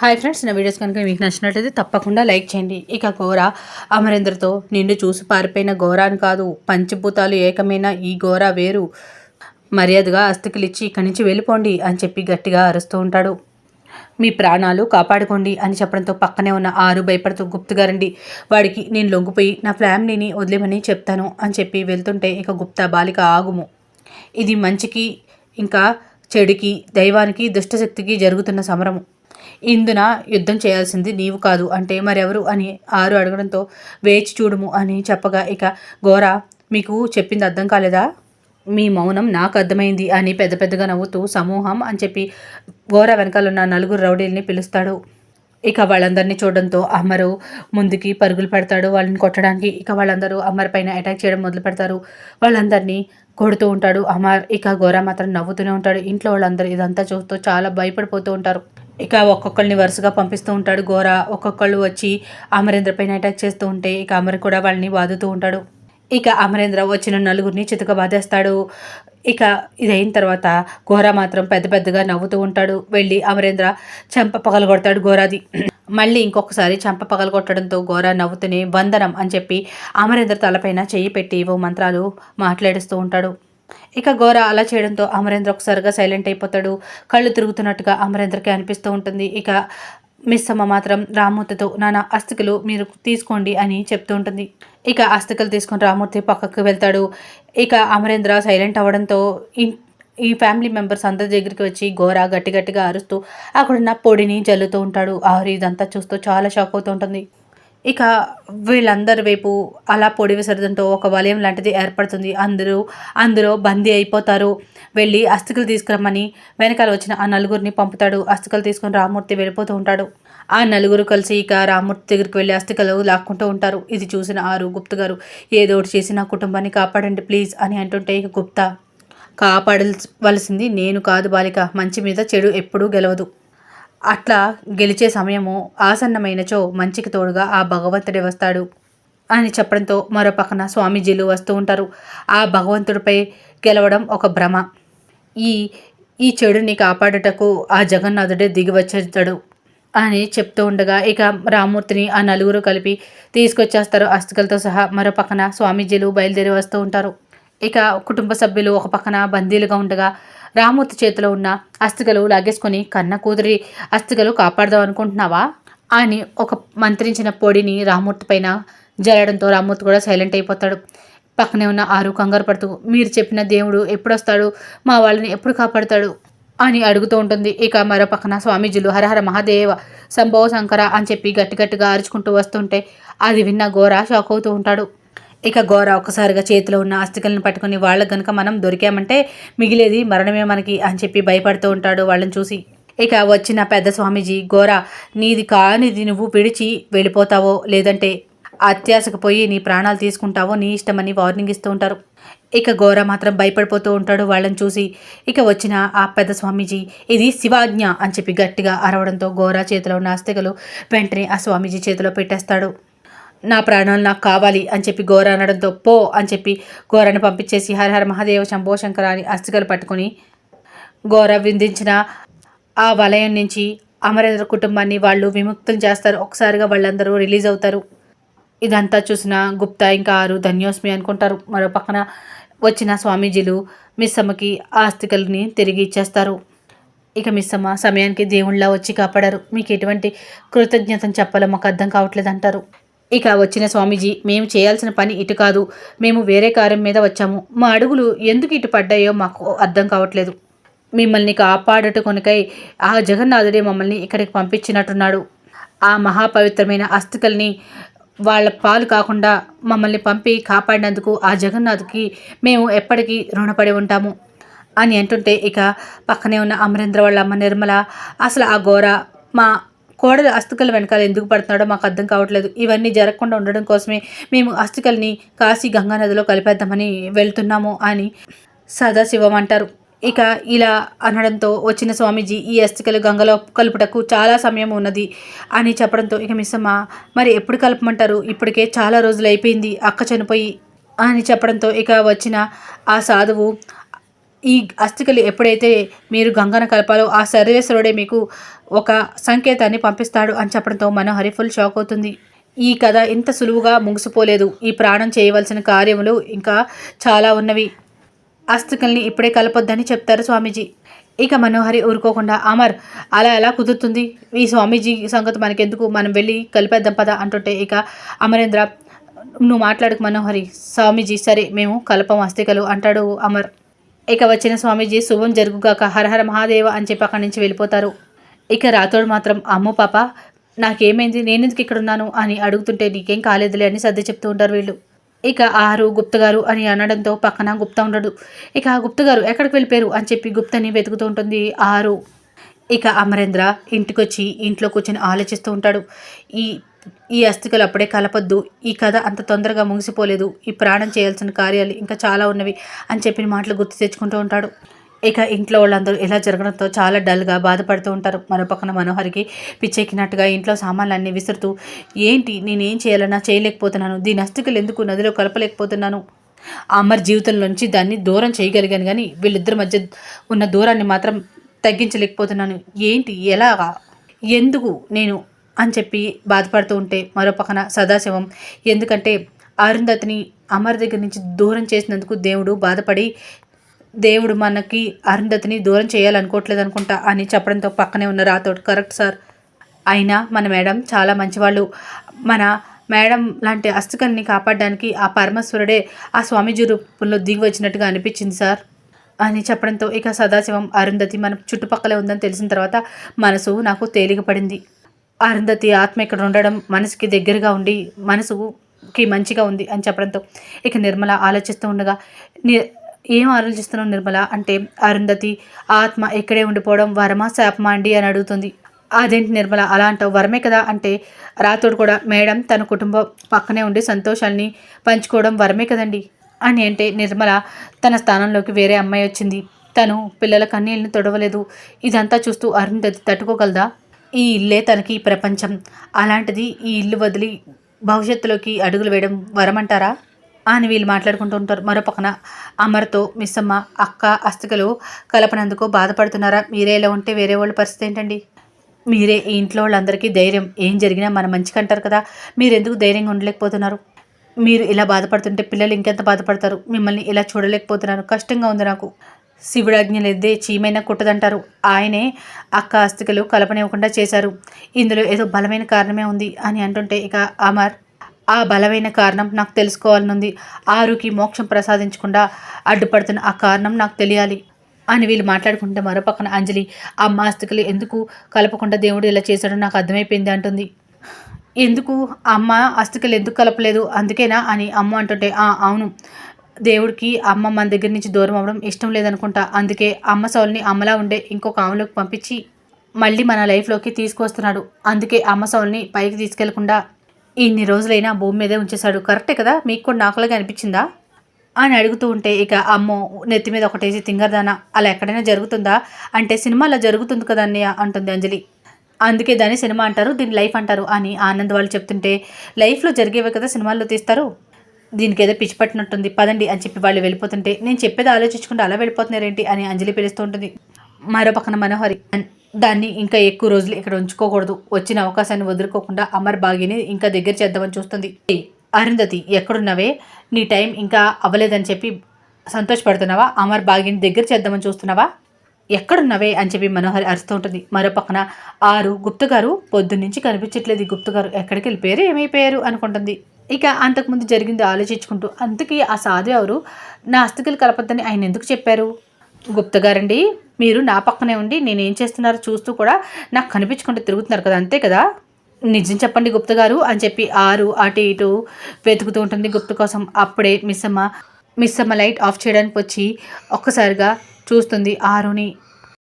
Hi friends నా videos కనుక మీకు నచ్చినట్లయితే తప్పకుండా లైక్ చేయండి. ఇక ఘోర అమరేంద్రతో నిన్ను చూసి పారిపోయిన ఘోరాన్ని కాదు పంచభూతాలు ఏకమైన ఈ ఘోర వేరు. మర్యాదగా అస్థికలిచ్చి ఇక్కడి నుంచి వెళ్ళిపోండి అని చెప్పి గట్టిగా అరుస్తూ ఉంటాడు. మీ ప్రాణాలు కాపాడుకోండి అని చెప్పడంతో పక్కనే ఉన్న ఆరు భయపడుతూ గుప్తుగా రండి. వాడికి నేను లొంగిపోయి నా ఫ్యామిలీని వదిలేమని చెప్తాను అని చెప్పి వెళ్తుంటే ఇక గుప్తా బాలిక ఆగుము. ఇది మంచికి ఇంకా చెడుకి దైవానికి దుష్టశక్తికి జరుగుతున్న సమరము. ఇందున యుద్ధం చేయాల్సింది నీవు కాదు. అంటే మరెవరు అని ఆరు అడగడంతో వేచి చూడుము అని చెప్పగా ఇక ఘోర మీకు చెప్పింది అర్థం కాలేదా? మీ మౌనం నాకు అర్థమైంది అని పెద్ద పెద్దగా నవ్వుతూ సమూహం అని చెప్పి ఘోర వెనకాలన్న నలుగురు రౌడీల్ని పిలుస్తాడు. ఇక వాళ్ళందరినీ చూడడంతో అమ్మరు ముందుకి పరుగులు పెడతాడు వాళ్ళని కొట్టడానికి. ఇక వాళ్ళందరూ అమర్ పైన అటాక్ చేయడం మొదలు పెడతారు. వాళ్ళందరినీ కొడుతూ ఉంటాడు అమర్. ఇక ఘోర మాత్రం నవ్వుతూనే ఉంటాడు. ఇంట్లో వాళ్ళందరూ ఇదంతా చూస్తూ చాలా భయపడిపోతూ ఉంటారు. ఇక ఒక్కొక్కరిని వరుసగా పంపిస్తూ ఉంటాడు ఘోర ఒక్కొక్కళ్ళు వచ్చి అమరేంద్ర పైన అటాక్ చేస్తూ ఉంటే ఇక అమర్ కూడా వాళ్ళని వాదుతూ ఉంటాడు. ఇక అమరేంద్ర వచ్చిన నలుగురిని చితక బాధేస్తాడు. ఇక ఇదైన తర్వాత ఘోర మాత్రం పెద్ద పెద్దగా నవ్వుతూ ఉంటాడు. వెళ్ళి అమరేంద్ర చెంప పగలగొడతాడు ఘోరాది మళ్ళీ ఇంకొకసారి చెంప పగలగొట్టడంతో ఘోర నవ్వుతూనే వందనం అని చెప్పి అమరేంద్ర తలపైన చెయ్యి పెట్టి ఓ మంత్రాలు మాట్లాడుస్తూ ఉంటాడు. ఇక ఘోర అలా చేయడంతో అమరేంద్ర ఒకసారిగా సైలెంట్ అయిపోతాడు. కళ్ళు తిరుగుతున్నట్టుగా అమరేంద్రకి అనిపిస్తూ ఉంటుంది. ఇక మిస్ అమ్మ మాత్రం రామూర్తితో నానా అస్థికలు మీరు తీసుకోండి అని చెప్తూ ఉంటుంది. ఇక అస్థికలు తీసుకొని రామూర్తి పక్కకు వెళ్తాడు. ఇక అమరేంద్ర సైలెంట్ అవ్వడంతో ఈ ఫ్యామిలీ మెంబర్స్ అందరి దగ్గరికి వచ్చి ఘోర గట్టి గట్టిగా అరుస్తూ అక్కడున్న పొడిని జల్లుతూ ఉంటాడు. ఆరు ఇదంతా చూస్తూ చాలా షాక్ అవుతూ ఉంటుంది. ఇక వీళ్ళందరి వైపు అలా పొడి విసరడంతో ఒక వలయం లాంటిది ఏర్పడుతుంది. అందరూ అందులో బందీ అయిపోతారు. వెళ్ళి అస్థికలు తీసుకురమ్మని వెనకాల వచ్చిన ఆ నలుగురిని పంపుతాడు. అస్థికలు తీసుకుని రామూర్తి వెళ్ళిపోతూ ఉంటాడు. ఆ నలుగురు కలిసి ఇక రామూర్తి దగ్గరికి వెళ్ళి అస్థికలు లాక్కుంటూ ఉంటారు. ఇది చూసిన ఆరు గుప్త గారు ఏదో ఒకటి చేసి నా కుటుంబాన్ని కాపాడండి ప్లీజ్ అని అంటుంటే ఇక గుప్తా కాపాడవలసింది నేను కాదు బాలిక. మంచి మీద చెడు ఎప్పుడూ గెలవదు. అట్లా గెలిచే సమయము ఆసన్నమైనచో మంచికి తోడుగా ఆ భగవంతుడే వస్తాడు అని చెప్పడంతో మరో పక్కన స్వామీజీలు వస్తూ ఉంటారు. ఆ భగవంతుడిపై గెలవడం ఒక భ్రమ. ఈ ఈ చెడుని కాపాడుటకు ఆ జగన్నాథుడే దిగి వచ్చేస్తాడు అని చెప్తూ ఉండగా ఇక రామూర్తిని ఆ నలుగురు కలిపి తీసుకొచ్చేస్తారు. అస్థికలతో సహా మరో పక్కన స్వామీజీలు బయలుదేరి వస్తూ ఉంటారు. ఇక కుటుంబ సభ్యులు ఒక పక్కన బందీలుగా ఉండగా రామూర్తి చేతిలో ఉన్న అస్థికలు లాగేసుకొని కన్న కూతురి అస్థికలు కాపాడదాం అనుకుంటున్నావా? అని ఒక మంత్రించిన పొడిని రామూర్తి పైన జరగడంతో రామూర్తి కూడా సైలెంట్ అయిపోతాడు. పక్కనే ఉన్న ఆరు కంగారు పడుతూ మీరు చెప్పిన దేవుడు ఎప్పుడొస్తాడు? మా వాళ్ళని ఎప్పుడు కాపాడుతాడు? అని అడుగుతూ ఉంటుంది. ఇక మరో పక్కన స్వామీజీలు హరహర మహాదేవ సంభవ శంకర అని చెప్పి గట్టి గట్టిగా అరుచుకుంటూ వస్తుంటే అది విన్న ఘోర షాక్ అవుతూ ఉంటాడు. ఇక ఘోర ఒక్కసారిగా చేతిలో ఉన్న ఆస్తికలను పట్టుకుని వాళ్ళకు కనుక మనం దొరికామంటే మిగిలేది మరణమే మనకి అని చెప్పి భయపడుతూ ఉంటాడు వాళ్ళని చూసి. ఇక వచ్చిన పెద్ద స్వామీజీ ఘోర నీది కానిది నువ్వు విడిచి వెళ్ళిపోతావో లేదంటే అత్యాశకు పోయి నీ ప్రాణాలు తీసుకుంటావో నీ ఇష్టమని వార్నింగ్ ఇస్తూ ఉంటారు. ఇక ఘోర మాత్రం భయపడిపోతూ ఉంటాడు వాళ్ళని చూసి. ఇక వచ్చిన ఆ పెద్ద స్వామీజీ ఇది శివాజ్ఞ అని చెప్పి గట్టిగా అరవడంతో ఘోర చేతిలో ఉన్న ఆస్తికలు వెంటనే ఆ స్వామీజీ చేతిలో పెట్టేస్తాడు. నా ప్రాణాలు నాకు కావాలి అని చెప్పి ఘోర అనడంతో పో అని చెప్పి ఘోరని పంపించేసి హరహర మహాదేవ శంభో శంకర అని అస్థికలు పట్టుకొని ఘోర విందించిన ఆ వలయం నుంచి అమరేంద్ర కుటుంబాన్ని వాళ్ళు విముక్తం చేస్తారు. ఒకసారిగా వాళ్ళందరూ రిలీజ్ అవుతారు. ఇదంతా చూసిన గుప్తా ఇంకా ఆరు ధన్యోస్మి అనుకుంటారు. మరో పక్కన వచ్చిన స్వామీజీలు మిస్సమ్మకి ఆస్తికల్ని తిరిగి ఇచ్చేస్తారు. ఇక మిస్సమ్మ సమయానికి దేవుళ్ళ వచ్చి కాపాడారు. మీకు ఎటువంటి కృతజ్ఞతను చెప్పాలో మాకు అర్థం కావట్లేదు అంటారు ఇక వచ్చిన స్వామీజీ మేము చేయాల్సిన పని ఇటు కాదు మేము వేరే కార్యం మీద వచ్చాము. మా అడుగులు ఎందుకు ఇటు పడ్డాయో మాకు అర్థం కావట్లేదు. మిమ్మల్ని కాపాడట కొనకై ఆ జగన్నాథుడే మమ్మల్ని ఇక్కడికి పంపించినట్టున్నాడు. ఆ మహాపవిత్రమైన అస్థికల్ని వాళ్ళ పాలు కాకుండా మమ్మల్ని పంపి కాపాడినందుకు ఆ జగన్నాథ్కి మేము ఎప్పటికీ రుణపడి ఉంటాము. అని అంటుంటే ఇక పక్కనే ఉన్న అమరేంద్ర వాళ్ళ అమ్మ నిర్మల అసలు ఆ ఘోర మా కోడలు అస్థికల వెనకాల ఎందుకు పడుతున్నాడో మాకు అర్థం కావట్లేదు. ఇవన్నీ జరగకుండా ఉండడం కోసమే మేము అస్థికల్ని కాశీ గంగా నదిలో కలిపేద్దామని వెళ్తున్నాము అని సదాశివం అంటారు. ఇక ఇలా అనడంతో వచ్చిన స్వామీజీ ఈ అస్థికలు గంగలో కలుపుటకు చాలా సమయం ఉన్నది అని చెప్పడంతో ఇక మిస్సమ్మ మరి ఎప్పుడు కలపమంటారు? ఇప్పటికే చాలా రోజులు అయిపోయింది అక్క చనిపోయి అని చెప్పడంతో ఇక వచ్చిన ఆ సాధువు ఈ అస్థికలు ఎప్పుడైతే మీరు గంగన కలపాలో ఆ సర్వేశ్వరుడే మీకు ఒక సంకేతాన్ని పంపిస్తాడు అని చెప్పడంతో మనోహరి ఫుల్ షాక్ అవుతుంది. ఈ కథ ఇంత సులువుగా ముగిసిపోలేదు. ఈ ప్రాణం చేయవలసిన కార్యములు ఇంకా చాలా ఉన్నవి. అస్థికల్ని ఇప్పుడే కలపొద్దని చెప్తారు స్వామీజీ. ఇక మనోహరి ఊరుకోకుండా అమర్ అలా ఎలా కుదురుతుంది? ఈ స్వామీజీ సంగతి మనకెందుకు? మనం వెళ్ళి కలిపేద్దాం పద అంటుంటే ఇక అమరేంద్ర నువ్వు మాట్లాడుకు మనోహరి. స్వామీజీ సరే మేము కలపం అస్థికలు అంటాడు అమర్. ఇక వచ్చిన స్వామీజీ శుభం జరుగుగాక హరహర మహాదేవ అని చెప్పి అక్కడి నుంచి వెళ్ళిపోతారు. ఇక రాతోడు మాత్రం అమ్మో పాప నాకేమైంది? నేనెందుకు ఇక్కడ ఉన్నాను అని అడుగుతుంటే నీకేం కాలేదులే అని సర్ది చెప్తూ ఉంటారు వీళ్ళు. ఇక ఆరు గుప్త గారు అని అనడంతో పక్కన గుప్త ఉండడు. ఇక ఆ గుప్త గారు ఎక్కడికి వెళ్ళిపోయారు అని చెప్పి గుప్తని వెతుకుతూ ఉంటుంది ఆరు. ఇక అమరేంద్ర ఇంటికొచ్చి ఇంట్లో కూర్చొని ఆలోచిస్తూ ఉంటాడు. ఈ ఈ అస్థికలు అప్పుడే కలపొద్దు. ఈ కథ అంత తొందరగా ముగిసిపోలేదు. ఈ ప్రాణం చేయాల్సిన కార్యాలు ఇంకా చాలా ఉన్నవి అని చెప్పిన మాటలు గుర్తు తెచ్చుకుంటూ ఉంటాడు. ఇక ఇంట్లో వాళ్ళందరూ ఇలా జరగడంతో చాలా డల్గా బాధపడుతూ ఉంటారు. మరో పక్కన మనోహరికి పిచ్చెక్కినట్టుగా ఇంట్లో సామాన్లన్నీ విసురుతూ ఏంటి? నేనేం చేయాలన్నా చేయలేకపోతున్నాను. దీని అస్థికలు ఎందుకు నదిలో కలపలేకపోతున్నాను? అమర్ జీవితంలోంచి దాన్ని దూరం చేయగలిగాను కానీ వీళ్ళిద్దరి మధ్య ఉన్న దూరాన్ని మాత్రం తగ్గించలేకపోతున్నాను. ఏంటి? ఎలాగా? ఎందుకు? నేను అని చెప్పి బాధపడుతూ ఉంటే మరో పక్కన సదాశివం ఎందుకంటే అరుంధతిని అమర్ దగ్గర నుంచి దూరం చేసినందుకు దేవుడు బాధపడి దేవుడు మనకి అరుంధతిని దూరం చేయాలనుకోవట్లేదు అనుకుంటా అని చెప్పడంతో పక్కనే ఉన్న రాతోడు కరెక్ట్ సార్. అయినా మన మేడం చాలా మంచివాళ్ళు. మన మేడం లాంటి అస్థికల్ని కాపాడడానికి ఆ పరమేశ్వరుడే ఆ స్వామీజీ రూపంలో దిగి వచ్చినట్టుగా అనిపించింది సార్ అని చెప్పడంతో ఇక సదాశివం అరుంధతి మన చుట్టుపక్కలే ఉందని తెలిసిన తర్వాత మనసు నాకు తేలిక పడింది. అరుంధతి ఆత్మ ఇక్కడ ఉండడం మనసుకి దగ్గరగా ఉండి మనసుకి మంచిగా ఉంది అని చెప్పడంతో ఇక నిర్మల ఆలోచిస్తూ ఉండగా ఏం ఆలోచిస్తున్నావు నిర్మల? అంటే అరుంధతి ఆత్మ ఇక్కడే ఉండిపోవడం వరమా శాపమా అండి అని అడుగుతుంది. అదేంటి నిర్మల అలా అంటావు వరమే కదా? అంటే రాతోడు కూడా మేడం తన కుటుంబం పక్కనే ఉండి సంతోషాన్ని పంచుకోవడం వరమే కదండి? అని అంటే నిర్మల తన స్థానంలోకి వేరే అమ్మాయి వచ్చింది. తను పిల్లల కన్నీళ్ళని తొడవలేదు. ఇదంతా చూస్తూ అరుంధతి తట్టుకోగలదా? ఈ ఇల్లే తనకి ప్రపంచం. అలాంటిది ఈ ఇల్లు వదిలి భవిష్యత్తులోకి అడుగులు వేయడం వరమంటారా? అని వీళ్ళు మాట్లాడుకుంటూ ఉంటారు. మరోపక్కన అమర్తో మిస్సమ్మ అక్క అస్థికలు కలపనందుకు బాధపడుతున్నారా? మీరే ఇలా ఉంటే వేరే వాళ్ళ పరిస్థితి ఏంటండి? మీరే ఈ ఇంట్లో వాళ్ళందరికీ ధైర్యం. ఏం జరిగినా మన మంచికి అంటారు కదా. మీరు ఎందుకు ధైర్యంగా ఉండలేకపోతున్నారు? మీరు ఇలా బాధపడుతుంటే పిల్లలు ఇంకెంత బాధపడతారు? మిమ్మల్ని ఇలా చూడలేకపోతున్నాను. కష్టంగా ఉంది నాకు. శివుడాజ్ఞలెద్దే చీమైన కుట్టదంటారు. ఆయనే అక్క అస్తికలు కలపనివ్వకుండా చేశారు. ఇందులో ఏదో బలమైన కారణమే ఉంది అని అంటుంటే ఇక అమర్ ఆ బలమైన కారణం నాకు తెలుసుకోవాలనుంది. ఆరుకి మోక్షం ప్రసాదించకుండా అడ్డుపడుతున్న ఆ కారణం నాకు తెలియాలి అని వీళ్ళు మాట్లాడుకుంటే మరోపక్కన అంజలి ఆ మాస్తికలు ఎందుకు కలపకుండా దేవుడు ఇలా చేశాడో నాకు అర్థమైపోయింది అంటుంది. ఎందుకు? అమ్మ ఆస్తికలు ఎందుకు కలపలేదు? అందుకేనా అని అమ్మ అంటుంటే అవును. దేవుడికి అమ్మ మన దగ్గర నుంచి దూరం అవ్వడం ఇష్టం లేదనుకుంటా. అందుకే అమ్మ సౌల్ని అమ్మలా ఉండే ఇంకొక ఆమెలోకి పంపించి మళ్ళీ మన లైఫ్లోకి తీసుకొస్తున్నాడు. అందుకే అమ్మ సౌల్ని పైకి తీసుకెళ్ళకుండా ఇన్ని రోజులైనా భూమి మీదే ఉంచేశాడు. కరెక్టే కదా? మీకు కూడా నాకులాగా అనిపించిందా? అని అడుగుతూ ఉంటే ఇక అమ్మో నెత్తి మీద ఒకటేసి తింగర్దానా? అలా ఎక్కడైనా జరుగుతుందా? అంటే సినిమాలో జరుగుతుంది కదా అన్నయ్య? అంటుంది అంజలి. అందుకే దాన్ని సినిమా అంటారు దీన్ని లైఫ్ అంటారు అని ఆనంద్ వాళ్ళు చెప్తుంటే లైఫ్లో జరిగేవే కదా సినిమాల్లో తీస్తారు? దీనికి ఏదో పిచ్చి పట్టినట్టుంది పదండి అని చెప్పి వాళ్ళు వెళ్ళిపోతుంటే నేను చెప్పేది ఆలోచించుకుంటే అలా వెళ్ళిపోతున్నారేంటి అని అంజలి పిలుస్తూ ఉంటుంది. మరో పక్కన మనోహరి దాన్ని ఇంకా ఎక్కువ రోజులు ఇక్కడ ఉంచుకోకూడదు. వచ్చిన అవకాశాన్ని వదులుకోకుండా అమర్ బాగిని ఇంకా దగ్గర చేద్దామని చూస్తుంది. అరుంధతి ఎక్కడున్నావే? నీ టైం ఇంకా అవ్వలేదని చెప్పి సంతోషపడుతున్నావా? అమర్ బాగిని దగ్గర చేద్దామని చూస్తున్నావా? ఎక్కడున్నావే? అని చెప్పి మనోహరి అరుస్తూ ఉంటుంది. మరో పక్కన ఆరు గుప్తగారు పొద్దున్నుంచి కనిపించట్లేదు గుప్తగారు. ఎక్కడికి వెళ్ళిపోయారు ఏమైపోయారు? అనుకుంటుంది. ఇక అంతకుముందు జరిగింది ఆలోచించుకుంటూ అందుకే ఆ సాధు ఎవరు? నా అస్థికలు కలపద్దని ఆయన ఎందుకు చెప్పారు? గుప్త గారండి మీరు నా పక్కనే ఉండి నేనేం చేస్తున్నారో చూస్తూ కూడా నాకు కనిపించుకుంటూ తిరుగుతున్నారు కదా అంతే కదా? నిజం చెప్పండి గుప్త గారు అని చెప్పి ఆరు అటు ఇటు వెతుకుతూ ఉంటుంది గుప్త కోసం. అప్పుడే మిస్సమ్మ మిస్సమ్మ లైట్ ఆఫ్ చేయడానికి వచ్చి ఒక్కసారిగా చూస్తుంది ఆరుని.